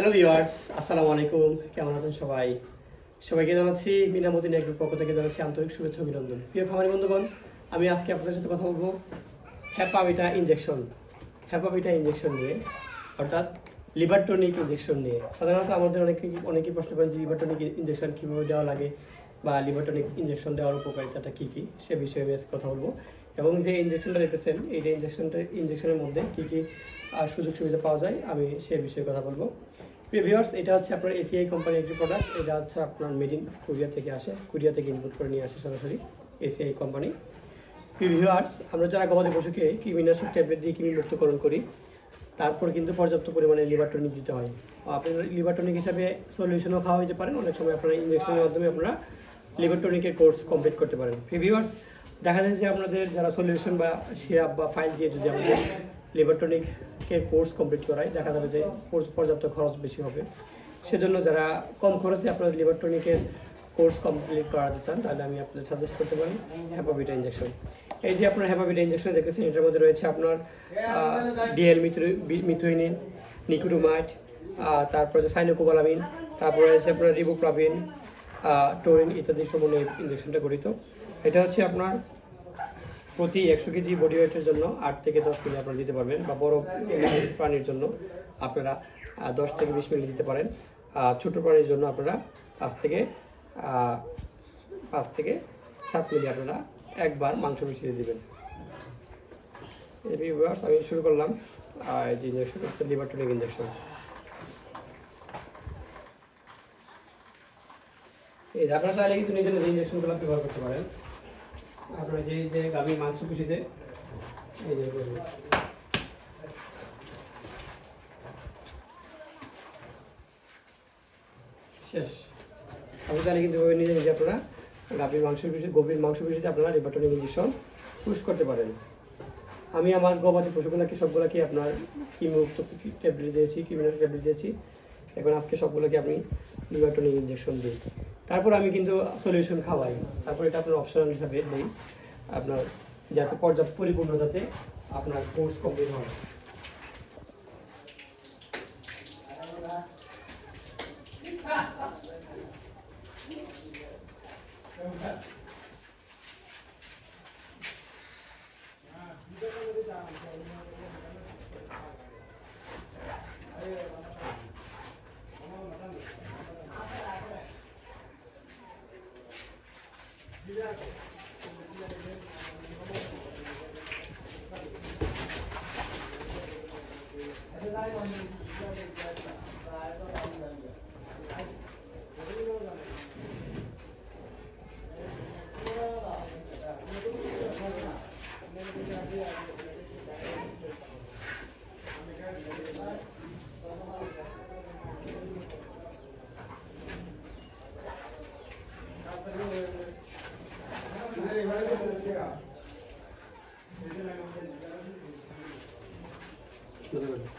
Hello viewers আসসালামু আলাইকুম কেমন আছেন সবাই? সবাইকে জানাচ্ছি মিনামতিন এগ্রোর পক্ষ থেকে জানাচ্ছি আন্তরিক শুভেচ্ছা অভিনন্দন। প্রিয় খামারি বন্ধুগণ, আমি আজকে আপনাদের সাথে কথা বলব হ্যাপাবিটা ইনজেকশন হ্যাপাবিটা ইনজেকশন নিয়ে, অর্থাৎ লিভার টনিক ইনজেকশন নিয়ে। সাধারণত আমাদের অনেকে, অনেকেই প্রশ্ন করেন যে লিভার টনিক ইনজেকশন কীভাবে দেওয়া লাগে বা লিভার টনিক ইনজেকশন দেওয়ার উপকারিতাটা কী কী, সে বিষয়ে আমি আজকে কথা বলব। এবং যে ইনজেকশনটা দেখতেছেন এই যে ইনজেকশনটা ইনজেকশনের মধ্যে কী কী সুযোগ সুবিধা পাওয়া যায়, আমি সে বিষয়ে কথা বলব। প্রিয় ভিউয়ার্স, এটা হচ্ছে আপনার এসিআই কোম্পানির একটি প্রোডাক্ট এটা হচ্ছে আপনার মেড ইন কোরিয়া থেকে আসে কোরিয়া থেকে ইনপুট করে নিয়ে আসে সরাসরি এসিআই কোম্পানি প্রিয় ভিউয়ার্স, আমরা যারা গবাদি পশুকে কৃমিনাশক ট্যাবলেট দিয়ে কৃমি মুক্তকরণ করি, তারপর কিন্তু পর্যাপ্ত পরিমাণে লিভার টনিক দিতে হয়। আপনার লিভার টনিক হিসাবে সলিউশনও খাওয়া হতে পারেন অনেক সময় আপনারা ইঞ্জেকশনের মাধ্যমে আপনারা লিভার টনিকের কোর্স কমপ্লিট করতে পারেন। প্রিয় ভিউয়ার্স, দেখা যায় যে আপনাদের যারা সলিউশন বা সিরাপ বা ফাইল দিয়ে যদি আমাদের লিভার টনিককে কোর্স কমপ্লিট করায়, দেখা যাবে যে কোর্স পর্যাপ্ত খরচ বেশি হবে। সেজন্য যারা কম খরচে আপনার লিভার টনিকের কোর্স কমপ্লিট করাতে চান, তাহলে আমি আপনাদের সাজেস্ট করতে পারি হ্যাপাবিটা ইঞ্জেকশন এই যে আপনার হ্যাপাবিটা ইঞ্জেকশন দেখতেছেন এটার মধ্যে রয়েছে আপনার ডিএল মিথুইনিন, নিকুটোমাইট তারপরে যে সাইনোকোবালামিন, তারপরে রয়েছে আপনার রিবোফ্লাভিন টোরিন ইত্যাদি সমন্বয়ে ইঞ্জেকশনটা গঠিত। এটা হচ্ছে আপনার প্রতি একশো কেজি বডি ওয়েটের জন্য আট থেকে দশ মিলি আপনারা দিতে পারবেন বা বড় প্রাণীর জন্য আপনারা দশ থেকে বিশ মিলি দিতে পারেন। আর ছোট প্রাণীর জন্য আপনারা পাঁচ থেকে পাঁচ থেকে সাত মিলি আপনারা একবার মাংস মিশিয়ে দেবেন। ভিউয়ার্স আমি শুরু করলাম এই যে ইঞ্জেকশন হচ্ছে লিভার ইঞ্জেকশন এই আপনারা চাইলে কিন্তু নিজের নিজে ইঞ্জেকশনগুলো ব্যবহার করতে পারেন। আপনারা যে যে গাভীর মাংস পিসিতে এই যে শেষ। আপনি তাহলে কিন্তু নিজে নিজে আপনারা গাভীর মাংস পিসি গভীর মাংস পিসিতে আপনারা লিভারটনিক ইঞ্জেকশন পুশ করতে পারেন। আমি আমার গবাদি পশুগুলোকে সবগুলোকে আপনার কিমুক্ত ট্যাবলেট দিয়েছি, কিমিনার ট্যাবলেট দিয়েছি। এখন আজকে সবগুলোকে আপনি লিভারটনিক ইঞ্জেকশন দিই তারপর আমি কিন্তু সলিউশন খাওয়াই। তারপর এটা আপনার অপশনাল হিসাবে দিই। আপনার যাতে পর্যাপ্ত পরিপূর্ণ যাতে আপনার কোর্স কমপ্লিট হয়। Cuidado. 就这个。